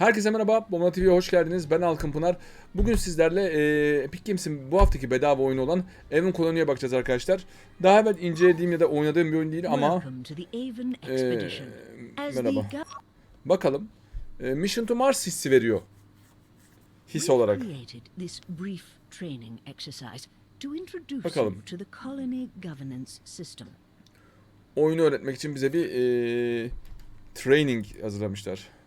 Herkese merhaba, Bomba TV'ye hoş geldiniz. Ben Alkın Pınar. Bugün sizlerle e, Epic Games'in bu haftaki bedava oyunu olan Evin Koloni'ye bakacağız arkadaşlar. Daha evvel incelediğim ya da oynadığım bir oyun değil ama Avon e, merhaba. Bakalım. E, Mission to Mars hissi veriyor. His olarak. Bakalım. Oyunu öğretmek için bize bir e, training hazırlamışlar.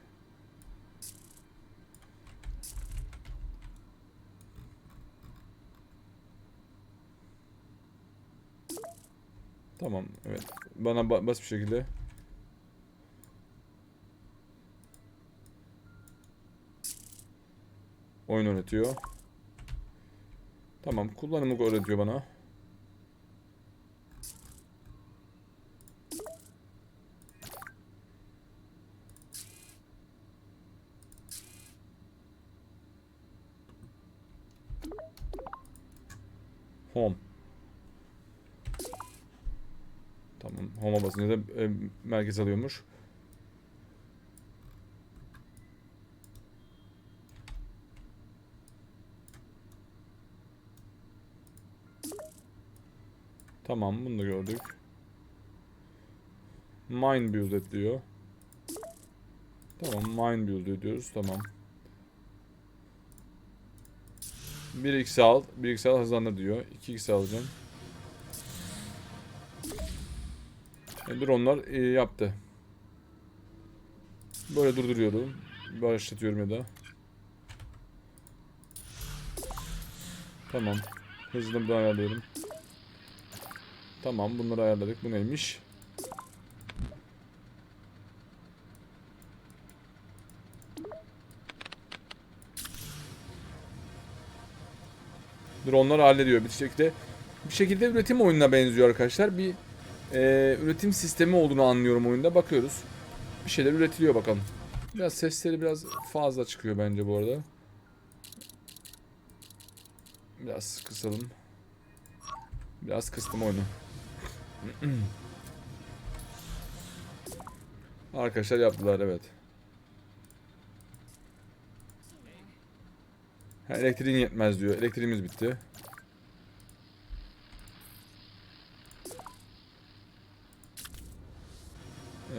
Tamam, evet. Bana ba- basit bir şekilde. Oyun öğretiyor. Tamam, kullanımı öğretiyor bana. Home. Tamam. Home'a basınca da e, merkez alıyormuş. Tamam bunu da gördük. Mine build et diyor. Tamam mine build ediyoruz tamam. 1x al, 1x al hızlandır diyor. 2x alacağım. Dronlar e, yaptı. Böyle durduruyorum. Başlatıyorum ya da. Tamam. Hızını da ayarlıyorum. Tamam bunları ayarladık. Bu neymiş? Dronlar hallediyor bir şekilde. Bir şekilde üretim oyununa benziyor arkadaşlar. Bir e, üretim sistemi olduğunu anlıyorum oyunda. Bakıyoruz. Bir şeyler üretiliyor bakalım. Biraz sesleri biraz fazla çıkıyor bence bu arada. Biraz kısalım. Biraz kıstım oyunu. Arkadaşlar yaptılar evet. Elektriğin yetmez diyor. Elektriğimiz bitti.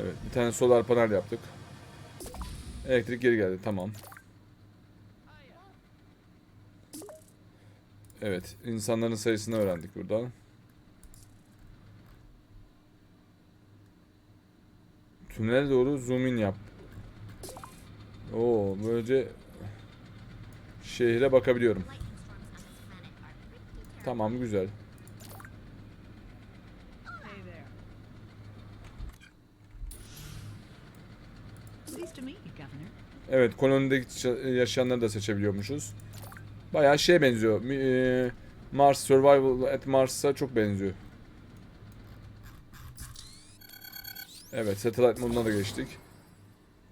Evet, bir tane solar panel yaptık. Elektrik geri geldi, tamam. Evet, insanların sayısını öğrendik buradan. Tünele doğru zoom in yap. Oo, böylece şehre bakabiliyorum. Tamam, güzel. Pleased to meet you, Governor. Evet, kolonideki ça- yaşayanları da seçebiliyormuşuz. Bayağı şeye benziyor. E, Mars Survival at Mars'a çok benziyor. Evet, satellite moduna da geçtik.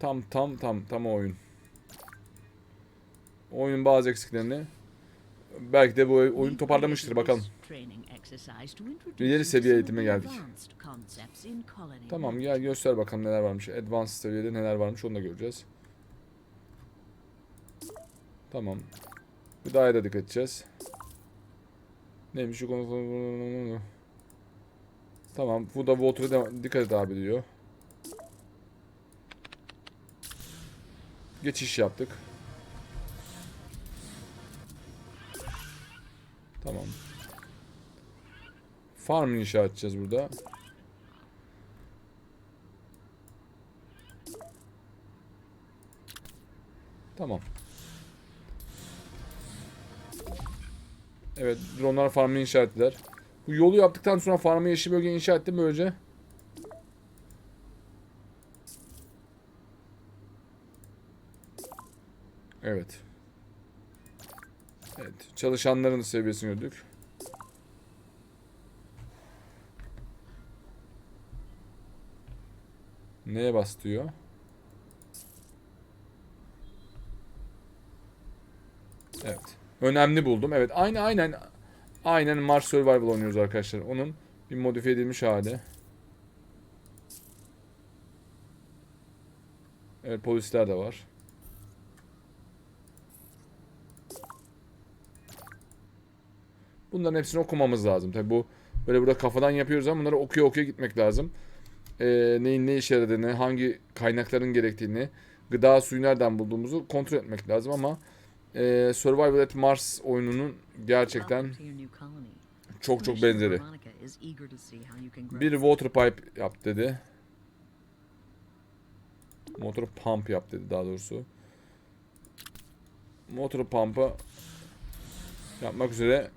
Tam tam tam tam oyun. Oyunun bazı eksiklerini belki de bu oy- oyun toparlamıştır bakalım. İleri seviye eğitime geldik. Tamam gel göster bakalım neler varmış. Advanced seviyede neler varmış onu da göreceğiz. Tamam. Gıdaya da dikkat edeceğiz. Neymiş şu konu? Tamam. Water'a da dikkat et abi diyor. Geçiş yaptık. Tamam. Farm inşa edeceğiz burada. Tamam. Evet, dronlar farmı inşa ettiler. Bu yolu yaptıktan sonra farmı yeşil bölge inşa ettim böylece. Evet. Çalışanların seviyesini gördük. Neye bas diyor? Evet. Önemli buldum. Evet. Aynı aynen aynen Mars Survival oynuyoruz arkadaşlar. Onun bir modifiye edilmiş hali. Evet polisler de var. Bunların hepsini okumamız lazım. Tabi bu böyle burada kafadan yapıyoruz ama bunları okuya okuya gitmek lazım. Ee, neyin ne işe yaradığını, hangi kaynakların gerektiğini, gıda suyu nereden bulduğumuzu kontrol etmek lazım ama e, Survival at Mars oyununun gerçekten çok çok benzeri. Bir water pipe yap dedi. Motor pump yap dedi daha doğrusu. Motor pump'ı yapmak üzere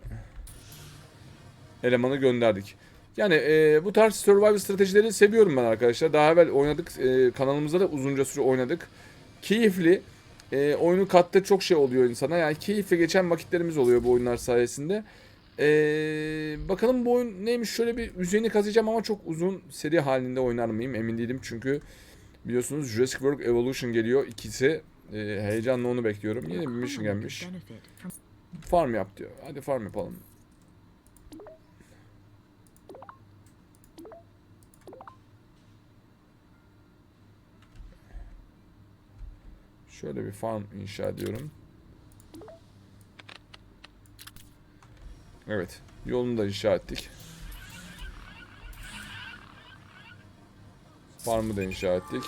elemanı gönderdik. Yani e, bu tarz survival stratejileri seviyorum ben arkadaşlar. Daha evvel oynadık. E, kanalımızda da uzunca süre oynadık. Keyifli. E, oyunu katta çok şey oluyor insana. Yani keyifle geçen vakitlerimiz oluyor bu oyunlar sayesinde. E, bakalım bu oyun neymiş şöyle bir yüzeyini kazıyacağım ama çok uzun seri halinde oynar mıyım emin değilim. Çünkü biliyorsunuz Jurassic World Evolution geliyor. ikisi. E, heyecanla onu bekliyorum. Yeni bir mission gelmiş. Farm yap diyor. Hadi farm yapalım. Şöyle bir farm inşa ediyorum. Evet. Yolunu da inşa ettik. Farmı da inşa ettik.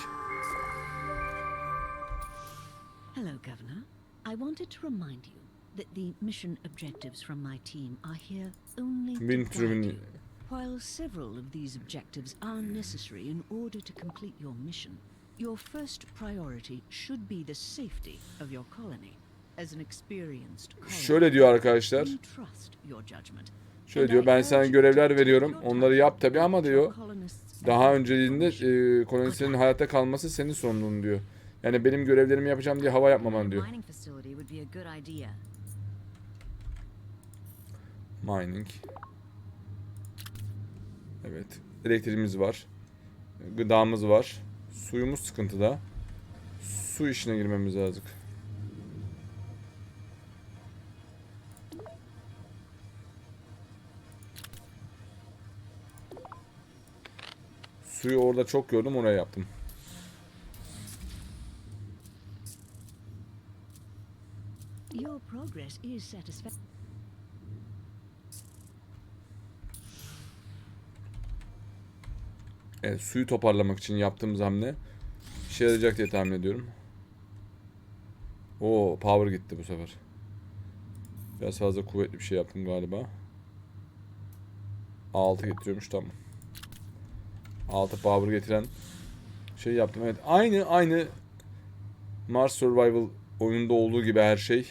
Hello, Governor. I wanted to remind you that the mission objectives from my team are here only to guide you. While several of these objectives are necessary in order to complete your mission, your first priority should be the safety of your colony. As an experienced Şöyle diyor arkadaşlar. Şöyle diyor ben sana görevler veriyorum. Onları yap tabi ama diyor. Daha önceliğinde e, kolonistlerin hayatta kalması senin sorumluluğun diyor. Yani benim görevlerimi yapacağım diye hava yapmaman diyor. Mining. Evet. Elektriğimiz var. Gıdamız var. Suyumuz sıkıntıda. Su işine girmemiz lazım. Suyu orada çok gördüm oraya yaptım. Your progress is satisfactory. Evet, suyu toparlamak için yaptığımız hamle işe yarayacak diye tahmin ediyorum. Oo, power gitti bu sefer. Biraz fazla kuvvetli bir şey yaptım galiba. 6 getiriyormuş tamam. 6 power getiren şey yaptım. Evet, aynı aynı Mars Survival oyununda olduğu gibi her şey.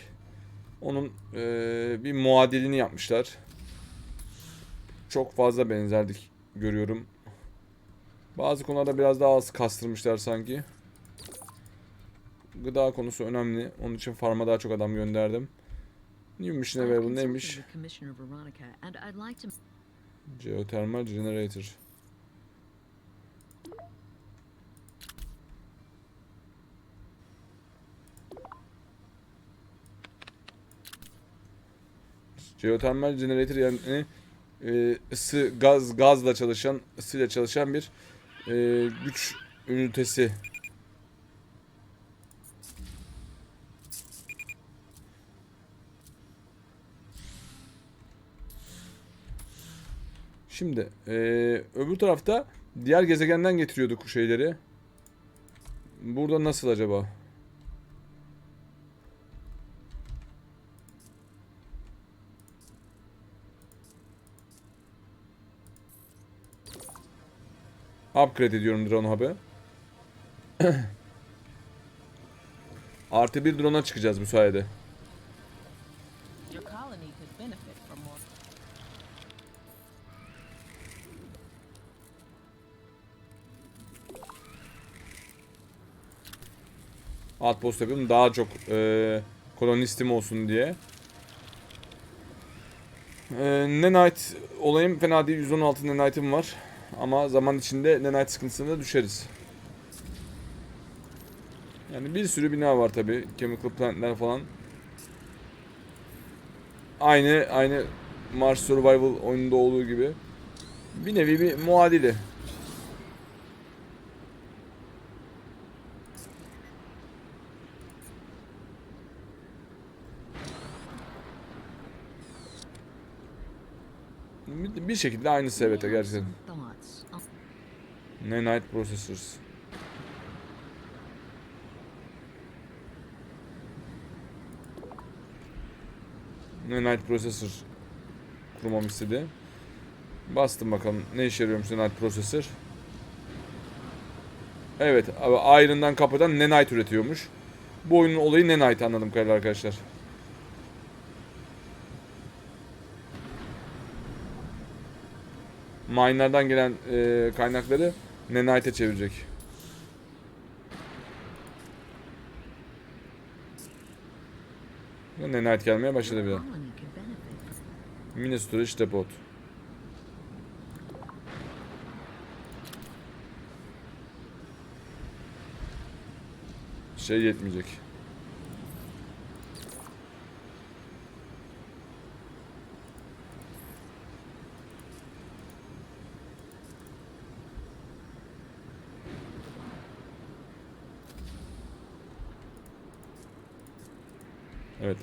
Onun eee, bir muadilini yapmışlar. Çok fazla benzerlik görüyorum. Bazı konularda biraz daha az kastırmışlar sanki. Gıda konusu önemli. Onun için farma daha çok adam gönderdim. Neymiş? and I'd like to Geothermal generator. Geothermal generator yani e, ısı gaz gazla çalışan ısıyla çalışan bir e, güç ünitesi. Şimdi e, öbür tarafta diğer gezegenden getiriyorduk şeyleri. Burada nasıl acaba? Upgrade ediyorum drone hub'ı. Artı bir drone'a çıkacağız bu more. Outpost yapıyorum daha çok e, kolonistim olsun diye. E, Nanite olayım fena değil 116 Nanite'im var. Ama zaman içinde Nanite sıkıntısına da düşeriz. Yani bir sürü bina var tabi. Chemical plantler falan. Aynı aynı Mars Survival oyununda olduğu gibi. Bir nevi bir muadili. Bir, şekilde We have gerçekten. Nanite Processors. Nanite Processor kurmam istedi. Bastım bakalım ne işe yarıyormuş Nanite Processor. Evet, abi Iron'dan kapıdan Nanite üretiyormuş. Bu oyunun olayı Nanite anladım kadarıyla arkadaşlar. Mine'lardan gelen e, kaynakları Nanite'e çevirecek. Nanite gelmeye başladı bile. Mini storage depot. Şey yetmeyecek.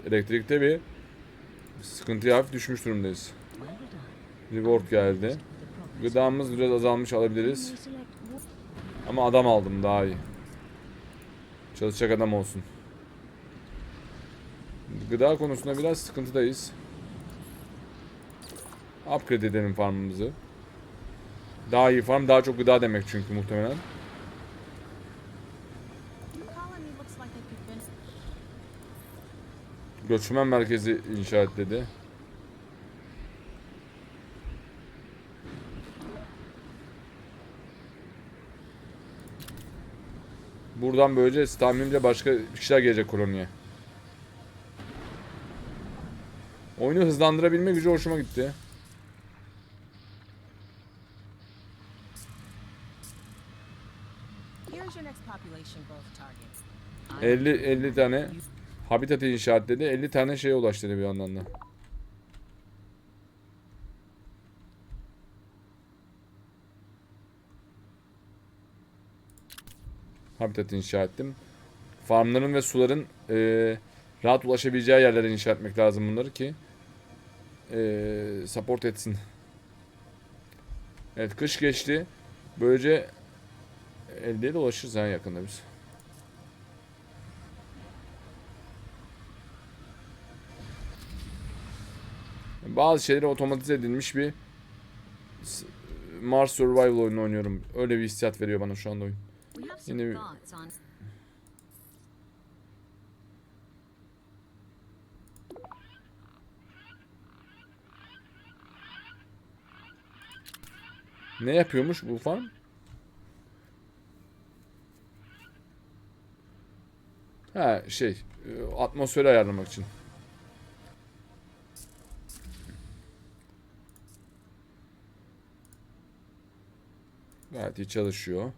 Evet, elektrikte bir sıkıntıya hafif düşmüş durumdayız. Reward geldi. Gıdamız biraz azalmış alabiliriz. Ama adam aldım daha iyi. Çalışacak adam olsun. Gıda konusunda biraz sıkıntıdayız. Upgrade edelim farmımızı. Daha iyi farm, daha çok gıda demek çünkü muhtemelen. Your colony looks like it could benefit. Göçmen merkezi inşa et dedi. Buradan böylece tahminimce başka kişiler gelecek koloniye. Oyunu hızlandırabilme gücü hoşuma gitti. Here's your next population growth target. I 50 50 tane habitat inşaat dedi. 50 tane şeye ulaştı bir yandan da. Habitat inşa ettim. Farmların ve suların eee, rahat ulaşabileceği yerlere inşa etmek lazım bunları ki eee, support etsin. Evet kış geçti. Böylece elde dolaşırız ha yakında biz. Bazı şeyleri otomatize edilmiş bir Mars Survival oyunu oynuyorum. Öyle bir hissiyat veriyor bana şu anda oyun. Yine bir- Ne yapıyormuş bu farm? Ha şey e, atmosferi ayarlamak için. Gayet iyi çalışıyor.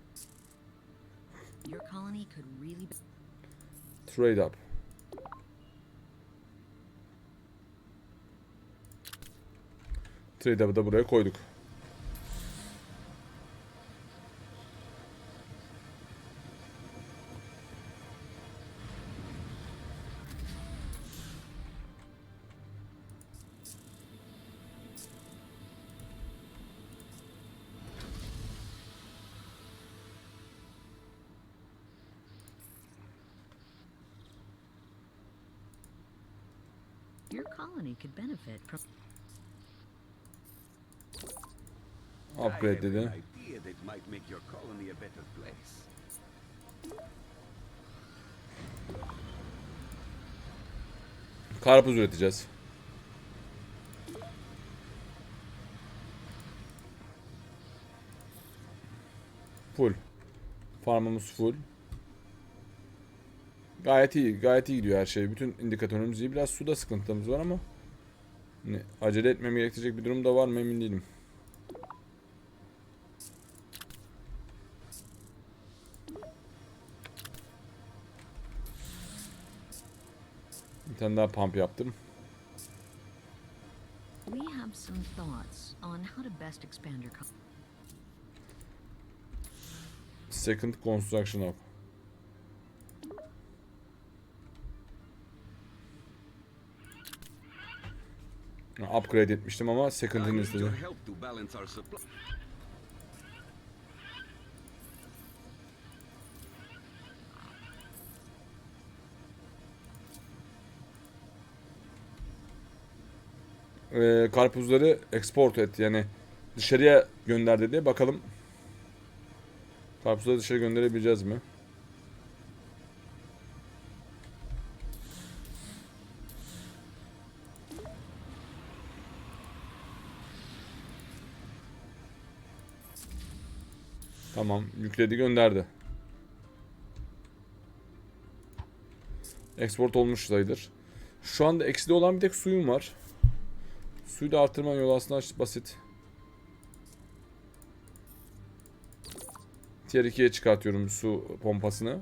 Trade up. Trade up'ı da buraya koyduk. Your colony could benefit from Upgrade dedi. an idea that might make your colony a better place. Karpuz üreteceğiz. Full. Farmımız full. Gayet iyi, gayet iyi gidiyor her şey. Bütün indikatörümüz iyi. Biraz suda sıkıntımız var ama hani acele etmem gerektirecek bir durum da var mı emin değilim. Bir tane daha pump yaptım. we have some thoughts on how to best expand your colony. Second construction of. Upgrade etmiştim ama second'ini istedi. Ee, karpuzları export et yani dışarıya gönder dedi. Bakalım karpuzları dışarı gönderebileceğiz mi? Tamam, yükledi gönderdi. Export olmuş sayılır. Şu anda ekside olan bir tek suyum var. Suyu da artırma yolu aslında basit. Tier 2'ye çıkartıyorum su pompasını.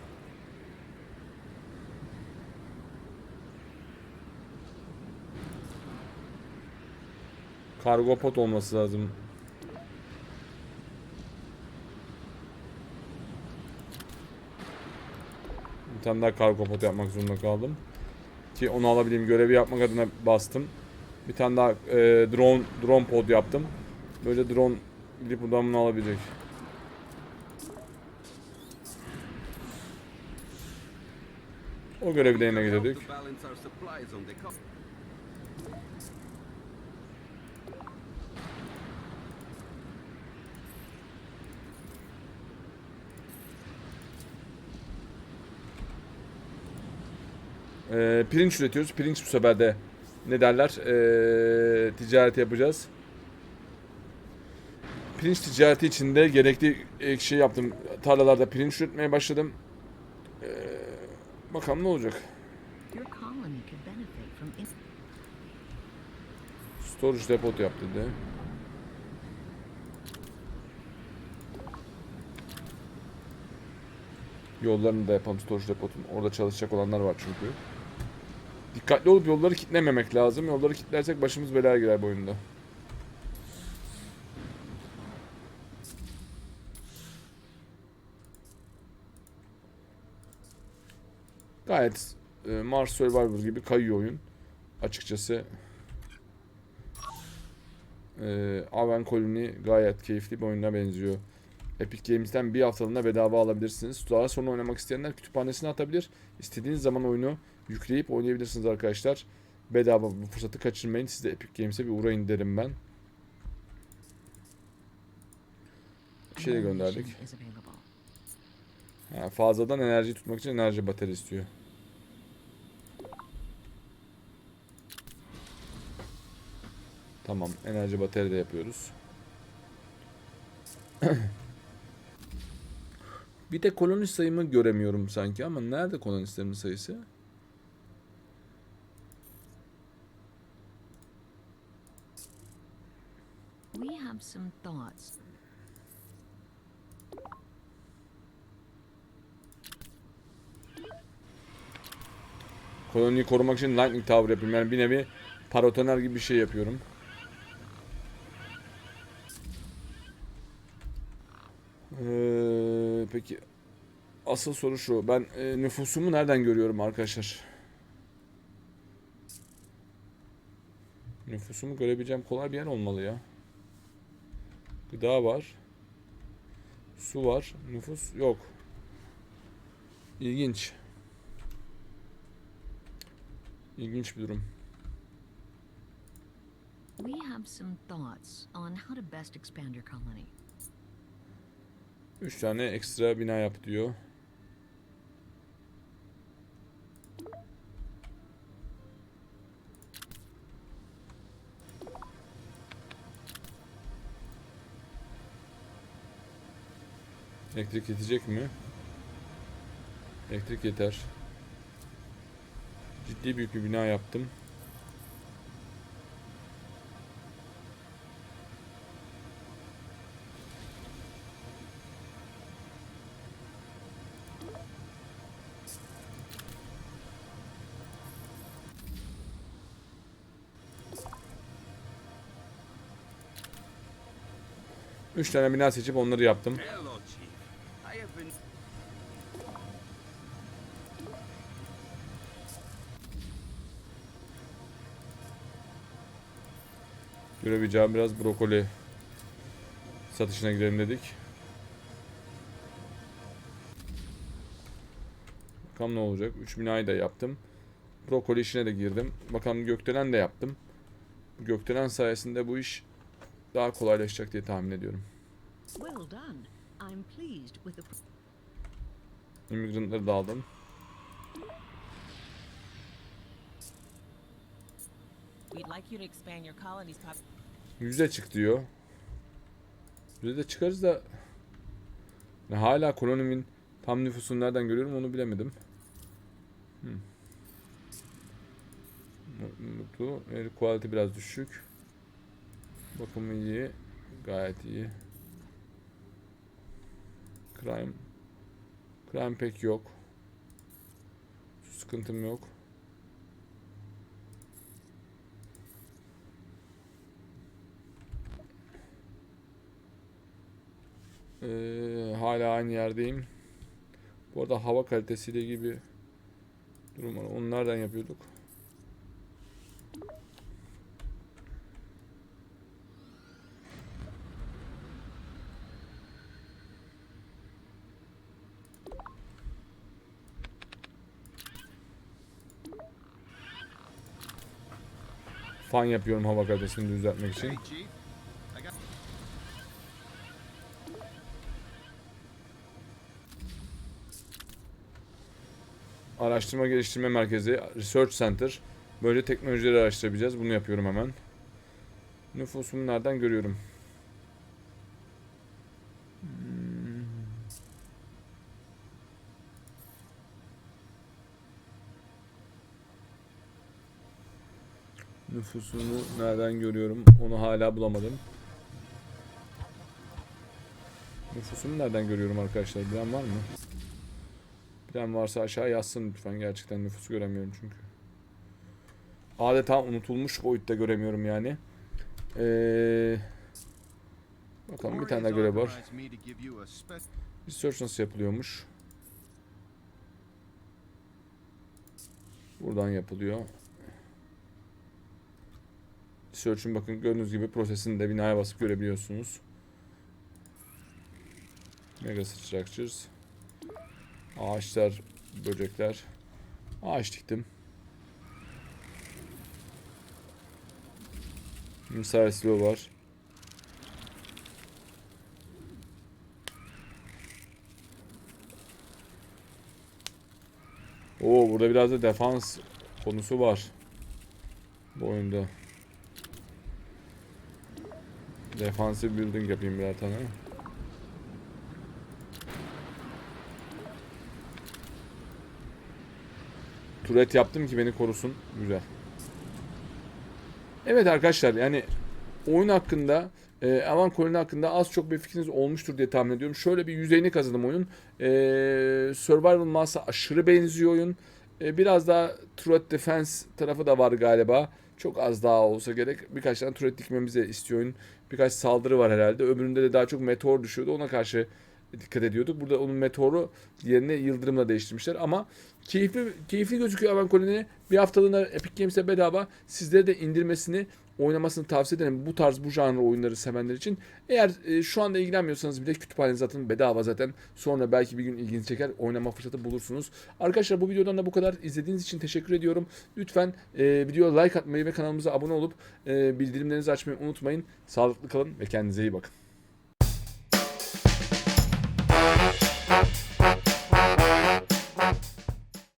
kargo pot olması lazım. Bir tane daha kargo pot yapmak zorunda kaldım. Ki onu alabileyim. Görevi yapmak adına bastım. Bir tane daha e, drone drone pod yaptım. Böyle drone gidip buradan bunu alabilecek. O görevi de yerine getirdik. Ee, pirinç üretiyoruz. Pirinç bu sefer de ne derler? Ee, ticaret yapacağız. Pirinç ticareti için de gerekli e, şey yaptım. Tarlalarda pirinç üretmeye başladım. Ee, bakalım ne olacak. Storage depot yap dedi. Yollarını da yapalım storage depotun. Orada çalışacak olanlar var çünkü. Dikkatli olup yolları kitlememek lazım. Yolları kitlersek başımız belaya girer bu oyunda. Gayet e, Mars Survivor gibi kayıyor oyun. Açıkçası ee, Aven Colony gayet keyifli bir oyuna benziyor. Epic Games'ten bir haftalığına bedava alabilirsiniz. Daha sonra oynamak isteyenler kütüphanesine atabilir. İstediğiniz zaman oyunu yükleyip oynayabilirsiniz arkadaşlar. Bedava bu fırsatı kaçırmayın. Siz de Epic Games'e bir uğrayın derim ben. Bir şey de gönderdik. Ha, fazladan enerji tutmak için enerji batarya istiyor. Tamam, enerji batarya da yapıyoruz. Bir de kolonist sayımı göremiyorum sanki ama nerede kolonistlerin sayısı? We have some thoughts. Koloniyi korumak için Lightning Tower yapıyorum. Yani bir nevi paratoner gibi bir şey yapıyorum. Ee, peki asıl soru şu. Ben e, nüfusumu nereden görüyorum arkadaşlar? Nüfusumu görebileceğim kolay bir yer olmalı ya. Gıda var. Su var. Nüfus yok. İlginç. İlginç bir durum. We have some thoughts on how to best expand your colony. 3 tane ekstra bina yap diyor. Elektrik yetecek mi? Elektrik yeter. Ciddi büyük bir bina yaptım. Üç tane bina seçip onları yaptım. Görebileceğim biraz brokoli satışına girelim dedik. Bakalım ne olacak. 3 binayı da yaptım. Brokoli işine de girdim. Bakalım gökdelen de yaptım. Gökdelen sayesinde bu iş daha kolaylaşacak diye tahmin ediyorum. Immigrantları da aldım. We'd like you to expand your colony's pop. Yüze çık diyor. Yüze de çıkarız da hala kolonimin tam nüfusunu nereden görüyorum onu bilemedim. Hmm. Mu- Mutlu. Air quality biraz düşük. Bakımı iyi. Gayet iyi. Crime. Crime pek yok. Sıkıntım yok. Ee, hala aynı yerdeyim. Bu arada hava kalitesiyle bir durum var. Onu nereden yapıyorduk? Fan yapıyorum hava kalitesini düzeltmek için. Araştırma Geliştirme Merkezi, Research Center. Böyle teknolojileri araştırabileceğiz. Bunu yapıyorum hemen. Nüfusumu nereden görüyorum? Hmm. Nüfusunu nereden görüyorum? Onu hala bulamadım. Nüfusumu nereden görüyorum arkadaşlar? Bilen var mı? Bilen varsa aşağı yazsın lütfen. Gerçekten nüfusu göremiyorum çünkü. Adeta unutulmuş boyutta göremiyorum yani. Ee, bakalım bir tane daha görev var. Research nasıl yapılıyormuş? Buradan yapılıyor. Research'ün bakın gördüğünüz gibi prosesini de binaya basıp görebiliyorsunuz. Mega Structures. Ağaçlar, böcekler. Ağaç diktim. Misal var. Oo burada biraz da defans konusu var. Bu oyunda. Defensive building yapayım birer tane. Turet yaptım ki beni korusun. Güzel. Evet arkadaşlar yani oyun hakkında e, Avan Koloni hakkında az çok bir fikriniz olmuştur diye tahmin ediyorum. Şöyle bir yüzeyini kazıdım oyun. E, Survival Mass'a aşırı benziyor oyun. E, biraz daha Turret Defense tarafı da var galiba. Çok az daha olsa gerek. Birkaç tane turret dikmemizi istiyor oyun. Birkaç saldırı var herhalde. Öbüründe de daha çok meteor düşüyordu. Ona karşı dikkat ediyorduk. Burada onun meteoru yerine yıldırımla değiştirmişler ama keyifli keyifli gözüküyor Avan Koloni. Bir haftalığına Epic Games'e bedava sizlere de indirmesini oynamasını tavsiye ederim. Bu tarz bu janrı oyunları sevenler için. Eğer e, şu anda ilgilenmiyorsanız bile kütüphanenize atın bedava zaten. Sonra belki bir gün ilginizi çeker oynama fırsatı bulursunuz. Arkadaşlar bu videodan da bu kadar. İzlediğiniz için teşekkür ediyorum. Lütfen e, videoya like atmayı ve kanalımıza abone olup e, bildirimlerinizi açmayı unutmayın. Sağlıklı kalın ve kendinize iyi bakın.